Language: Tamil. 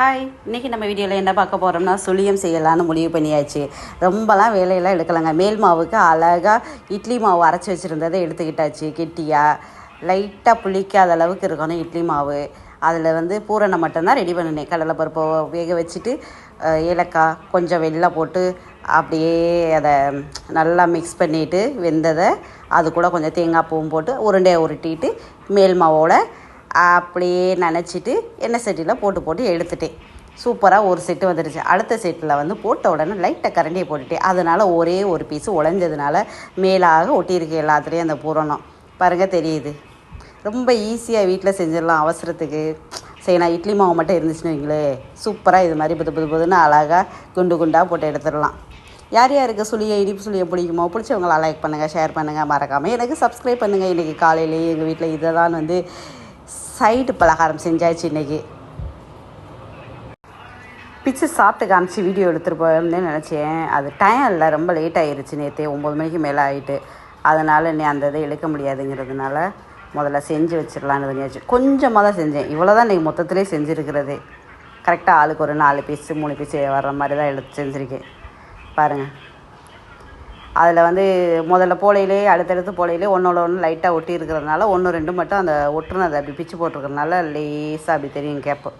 ஹாய் இன்றைக்கி நம்ம வீடியோவில் என்ன பார்க்க போகிறோம்னா சுழியம் செய்யலான்னு முடிவு பண்ணியாச்சு. ரொம்பலாம் வேலையெல்லாம் எடுக்கலைங்க. மேல் மாவுக்கு அழகாக இட்லி மாவு அரைச்சி வச்சுருந்ததை எடுத்துக்கிட்டாச்சு கெட்டியாக லைட்டாக புளிக்காத அளவுக்கு இருக்கணும் இட்லி மாவு. அதில் வந்து பூரணை மட்டும்தான் ரெடி பண்ணினேன். கடலைப்பருப்பை வேக வச்சுட்டு ஏலக்காய் கொஞ்சம் வெள்ளை போட்டு அப்படியே அதை நல்லா மிக்ஸ் பண்ணிவிட்டு வெந்ததை அது கூட கொஞ்சம் தேங்காய் பூவும் போட்டு உருண்டையை உருட்டிட்டு மேல் மாவோட அப்படியே நினச்சிட்டு எண்ணெய் செட்டியில் போட்டு போட்டு எடுத்துட்டேன். சூப்பராக ஒரு செட்டு வந்துடுச்சு அடுத்த செட்டில் வந்து போட்ட உடனே லைட்டாக கரண்டியை போட்டுட்டேன். அதனால் ஒரே ஒரு பீஸ் உழைஞ்சதுனால மேலாக ஒட்டியிருக்கு எல்லாத்துலேயும் அந்த பூரணம். பாருங்கள் தெரியுது. ரொம்ப ஈஸியாக வீட்டில் செஞ்சிடலாம் அவசரத்துக்கு. சரி நான் இட்லி மாவு மட்டும் இருந்துச்சுன்னு வைங்களே. சூப்பராக இது மாதிரி புது புது புதுன்னு அழகாக குண்டு குண்டாக போட்டு எடுத்துடலாம். யார் யாருக்கு சுழியை இனிப்பு சுழியை பிடிக்குமோ பிடிச்சவங்களை லைக் பண்ணுங்கள் ஷேர் பண்ணுங்கள் மறக்காமல் எனக்கு சப்ஸ்கிரைப் பண்ணுங்கள் இன்றைக்கி காலையிலேயே எங்கள் வீட்டில் இதை தான் வந்து சைடு பலகாரம் செஞ்சாச்சு இன்றைக்கி பிச்சு சாப்பிட்டு காமிச்சு வீடியோ எடுத்துகிட்டு போயணும்னு நினச்சேன். அது டைம் இல்லை ரொம்ப லேட் ஆயிருச்சு நேற்று ஒம்பது மணிக்கு மேலே ஆகிட்டு அதனால் நீ அந்த இதை எடுக்க முடியாதுங்கிறதுனால முதல்ல செஞ்சு வச்சிடலான்னு தனியாச்சு கொஞ்சமாக தான் செஞ்சேன். இவ்வளோ தான் இன்றைக்கி மொத்தத்திலே செஞ்சுருக்கிறது. கரெக்டாக ஆளுக்கு ஒரு நாலு பீஸு மூணு பீஸு வர்ற மாதிரி தான் எடுத்து செஞ்சுருக்கேன். பாருங்கள் அதில் வந்து முதல்ல போலையிலே அடுத்தடுத்து போலையிலே ஒன்றோட ஒன்று லைட்டாக ஒட்டி இருக்கிறதுனால ஒன்று ரெண்டு மட்டும் அந்த ஒட்டுனதை அப்படி பிச்சு போட்டிருக்கிறதுனால லேசாக அப்படி தெரியும் கேப்பு